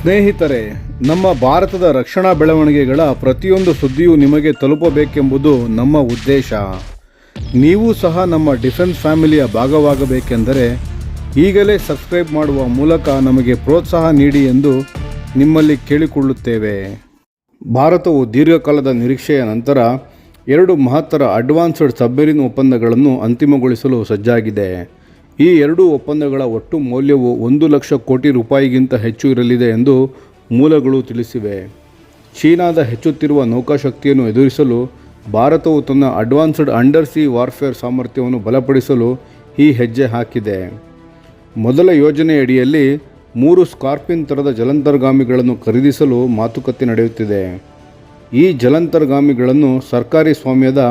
ಸ್ನೇಹಿತರೆ, ನಮ್ಮ ಭಾರತದ ರಕ್ಷಣಾ ಬೆಳವಣಿಗೆಗಳ ಪ್ರತಿಯೊಂದು ಸುದ್ದಿಯೂ ನಿಮಗೆ ತಲುಪಬೇಕೆಂಬುದು ನಮ್ಮ ಉದ್ದೇಶ. ನೀವು ಸಹ ನಮ್ಮ ಡಿಫೆನ್ಸ್ ಫ್ಯಾಮಿಲಿಯ ಭಾಗವಾಗಬೇಕೆಂದರೆ, ಈಗಲೇ ಸಬ್ಸ್ಕ್ರೈಬ್ ಮಾಡುವ ಮೂಲಕ ನಮಗೆ ಪ್ರೋತ್ಸಾಹ ನೀಡಿ ಎಂದು ನಿಮ್ಮಲ್ಲಿ ಕೇಳಿಕೊಳ್ಳುತ್ತೇವೆ. ಭಾರತವು ದೀರ್ಘಕಾಲದ ನಿರೀಕ್ಷೆಯ ನಂತರ ಎರಡು ಮಹತ್ತರ ಅಡ್ವಾನ್ಸ್ಡ್ ಸಬ್ಮೆರಿನ್ ಒಪ್ಪಂದಗಳನ್ನು ಅಂತಿಮಗೊಳಿಸಲು ಸಜ್ಜಾಗಿದೆ. ಈ ಎರಡೂ ಒಪ್ಪಂದಗಳ ಒಟ್ಟು ಮೌಲ್ಯವು ಒಂದು ಲಕ್ಷ ಕೋಟಿ ರೂಪಾಯಿಗಿಂತ ಹೆಚ್ಚು ಇರಲಿದೆ ಎಂದು ಮೂಲಗಳು ತಿಳಿಸಿವೆ. ಚೀನಾದ ಹೆಚ್ಚುತ್ತಿರುವ ನೌಕಾಶಕ್ತಿಯನ್ನು ಎದುರಿಸಲು ಭಾರತವು ತನ್ನ ಅಡ್ವಾನ್ಸ್ಡ್ ಅಂಡರ್ ಸಿ ವಾರ್ಫೇರ್ ಸಾಮರ್ಥ್ಯವನ್ನು ಬಲಪಡಿಸಲು ಈ ಹೆಜ್ಜೆ ಹಾಕಿದೆ. ಮೊದಲ ಯೋಜನೆಯಡಿಯಲ್ಲಿ ಮೂರು ಸ್ಕಾರ್ಪಿನ್ ಥರದ ಜಲಂತರ್ಗಾಮಿಗಳನ್ನು ಖರೀದಿಸಲು ಮಾತುಕತೆ ನಡೆಯುತ್ತಿದೆ. ಈ ಜಲಂತರ್ಗಾಮಿಗಳನ್ನು ಸರ್ಕಾರಿ ಸ್ವಾಮ್ಯದ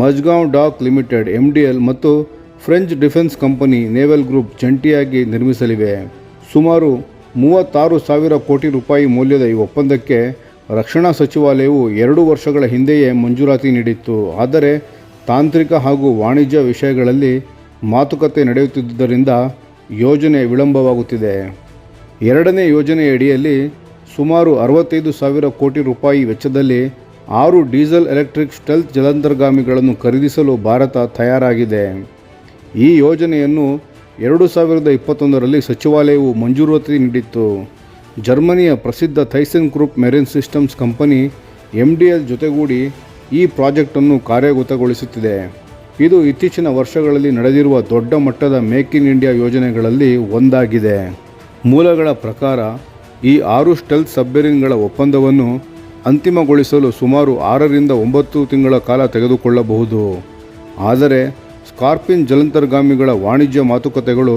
Mazagon dock limited M D L ಮತ್ತು French defence company naval group ಜಂಟಿಯಾಗಿ ನಿರ್ಮಿಸಲಿವೆ. ಸುಮಾರು ಮೂವತ್ತಾರು ಸಾವಿರ ಕೋಟಿ ರೂಪಾಯಿ ಮೌಲ್ಯದ ಈ ಒಪ್ಪಂದಕ್ಕೆ ರಕ್ಷಣಾ ಸಚಿವಾಲಯವು ಎರಡು ವರ್ಷಗಳ ಹಿಂದೆಯೇ ಮಂಜೂರಾತಿ ನೀಡಿತ್ತು. ಆದರೆ ತಾಂತ್ರಿಕ ಹಾಗೂ ವಾಣಿಜ್ಯ ವಿಷಯಗಳಲ್ಲಿ ಮಾತುಕತೆ ನಡೆಯುತ್ತಿದ್ದುದರಿಂದ ಯೋಜನೆ ವಿಳಂಬವಾಗುತ್ತಿದೆ. ಎರಡನೇ ಯೋಜನೆಯಡಿಯಲ್ಲಿ ಸುಮಾರು ಅರವತ್ತೈದು ಸಾವಿರ ಕೋಟಿ ರೂಪಾಯಿ ವೆಚ್ಚದಲ್ಲಿ ಆರು ಡೀಸೆಲ್ ಎಲೆಕ್ಟ್ರಿಕ್ ಸ್ಟೆಲ್ತ್ ಜಲಾಂತರ್ಗಾಮಿಗಳನ್ನು ಖರೀದಿಸಲು ಭಾರತ ತಯಾರಾಗಿದೆ. ಈ ಯೋಜನೆಯನ್ನು ಎರಡು ಸಾವಿರದ ಇಪ್ಪತ್ತೊಂದರಲ್ಲಿ ಸಚಿವಾಲಯವು ಮಂಜೂರಾತಿ ನೀಡಿತ್ತು. ಜರ್ಮನಿಯ ಪ್ರಸಿದ್ಧ Thyssen group marine systems company M D L ಜೊತೆಗೂಡಿ ಈ ಪ್ರಾಜೆಕ್ಟನ್ನು ಕಾರ್ಯಗತಗೊಳಿಸುತ್ತಿದೆ. ಇದು ಇತ್ತೀಚಿನ ವರ್ಷಗಳಲ್ಲಿ ನಡೆದಿರುವ ದೊಡ್ಡ ಮಟ್ಟದ ಮೇಕ್ ಇನ್ ಇಂಡಿಯಾ ಯೋಜನೆಗಳಲ್ಲಿ ಒಂದಾಗಿದೆ. ಮೂಲಗಳ ಪ್ರಕಾರ, ಈ ಆರು ಸ್ಟೆಲ್ ಸಬ್ಮೆರಿನ್ಗಳ ಒಪ್ಪಂದವನ್ನು ಅಂತಿಮಗೊಳಿಸಲು ಸುಮಾರು ಆರರಿಂದ ಒಂಬತ್ತು ತಿಂಗಳ ಕಾಲ ತೆಗೆದುಕೊಳ್ಳಬಹುದು. ಆದರೆ ಸ್ಕಾರ್ಪಿನ್ ಜಲಂತರ್ಗಾಮಿಗಳ ವಾಣಿಜ್ಯ ಮಾತುಕತೆಗಳು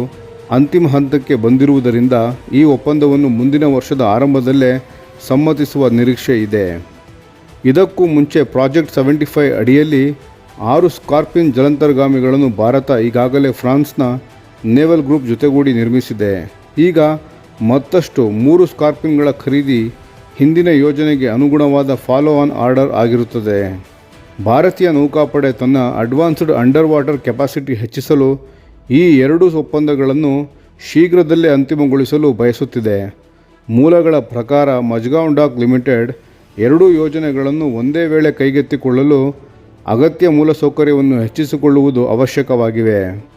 ಅಂತಿಮ ಹಂತಕ್ಕೆ ಬಂದಿರುವುದರಿಂದ ಈ ಒಪ್ಪಂದವನ್ನು ಮುಂದಿನ ವರ್ಷದ ಆರಂಭದಲ್ಲೇ ಸಮ್ಮತಿಸುವ ನಿರೀಕ್ಷೆ ಇದೆ. ಇದಕ್ಕೂ ಮುಂಚೆ ಪ್ರಾಜೆಕ್ಟ್ ಸೆವೆಂಟಿ ಫೈವ್ ಅಡಿಯಲ್ಲಿ ಆರು ಸ್ಕಾರ್ಪಿನ್ ಜಲಂತರ್ಗಾಮಿಗಳನ್ನು ಭಾರತ ಈಗಾಗಲೇ ಫ್ರಾನ್ಸ್ನ ನೇವಲ್ ಗ್ರೂಪ್ ಜೊತೆಗೂಡಿ ನಿರ್ಮಿಸಿದೆ. ಈಗ ಮತ್ತಷ್ಟು ಮೂರು ಸ್ಕಾರ್ಪಿನ್ಗಳ ಖರೀದಿ ಹಿಂದಿನ ಯೋಜನೆಗೆ ಅನುಗುಣವಾದ ಫಾಲೋ ಆನ್ ಆರ್ಡರ್ ಆಗಿರುತ್ತದೆ. ಭಾರತೀಯ ನೌಕಾಪಡೆ ತನ್ನ ಅಡ್ವಾನ್ಸ್ಡ್ ಅಂಡರ್ ವಾಟರ್ ಕೆಪಾಸಿಟಿ ಹೆಚ್ಚಿಸಲು ಈ ಎರಡೂ ಒಪ್ಪಂದಗಳನ್ನು ಶೀಘ್ರದಲ್ಲೇ ಅಂತಿಮಗೊಳಿಸಲು ಬಯಸುತ್ತಿದೆ. ಮೂಲಗಳ ಪ್ರಕಾರ ಮಜ್ಗಾಂವ್ ಡಾಕ್ ಲಿಮಿಟೆಡ್ ಎರಡೂ ಯೋಜನೆಗಳನ್ನು ಒಂದೇ ವೇಳೆ ಕೈಗೆತ್ತಿಕೊಳ್ಳಲು ಅಗತ್ಯ ಮೂಲಸೌಕರ್ಯವನ್ನು ಹೆಚ್ಚಿಸಿಕೊಳ್ಳುವುದು ಅವಶ್ಯಕವಾಗಿವೆ.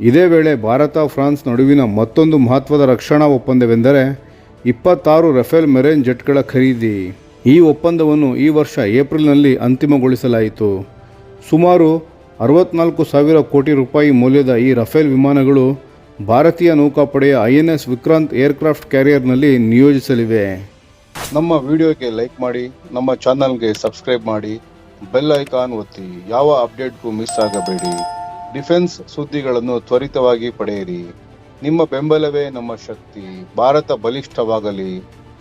ಇದೇ ವೇಳೆ ಭಾರತ, ಫ್ರಾನ್ಸ್ ನಡುವಿನ ಮತ್ತೊಂದು ಮಹತ್ವದ ರಕ್ಷಣಾ ಒಪ್ಪಂದವೆಂದರೆ ಇಪ್ಪತ್ತಾರು ರಫೇಲ್ ಮೆರೇನ್ ಜೆಟ್ಗಳ ಖರೀದಿ. ಈ ಒಪ್ಪಂದವನ್ನು ಈ ವರ್ಷ ಏಪ್ರಿಲ್ನಲ್ಲಿ ಅಂತಿಮಗೊಳಿಸಲಾಯಿತು. ಸುಮಾರು ಅರವತ್ನಾಲ್ಕು ಸಾವಿರ ಕೋಟಿ ರೂಪಾಯಿ ಮೌಲ್ಯದ ಈ ರಫೇಲ್ ವಿಮಾನಗಳು ಭಾರತೀಯ ನೌಕಾಪಡೆಯ I N S Vikrant aircraft ಕ್ಯಾರಿಯರ್ನಲ್ಲಿ ನಿಯೋಜಿಸಲಿವೆ. ನಮ್ಮ ವಿಡಿಯೋಗೆ ಲೈಕ್ ಮಾಡಿ, ನಮ್ಮ ಚಾನಲ್ಗೆ ಸಬ್ಸ್ಕ್ರೈಬ್ ಮಾಡಿ, ಬೆಲ್ ಐಕಾನ್ ಒತ್ತಿ, ಯಾವ ಅಪ್ಡೇಟ್ಗೂ ಮಿಸ್ ಆಗಬೇಡಿ. ಡಿಫೆನ್ಸ್ ಸುದ್ದಿಗಳನ್ನು ತ್ವರಿತವಾಗಿ ಪಡೆಯಿರಿ. ನಿಮ್ಮ ಬೆಂಬಲವೇ ನಮ್ಮ ಶಕ್ತಿ. ಭಾರತ ಬಲಿಷ್ಠವಾಗಲಿ.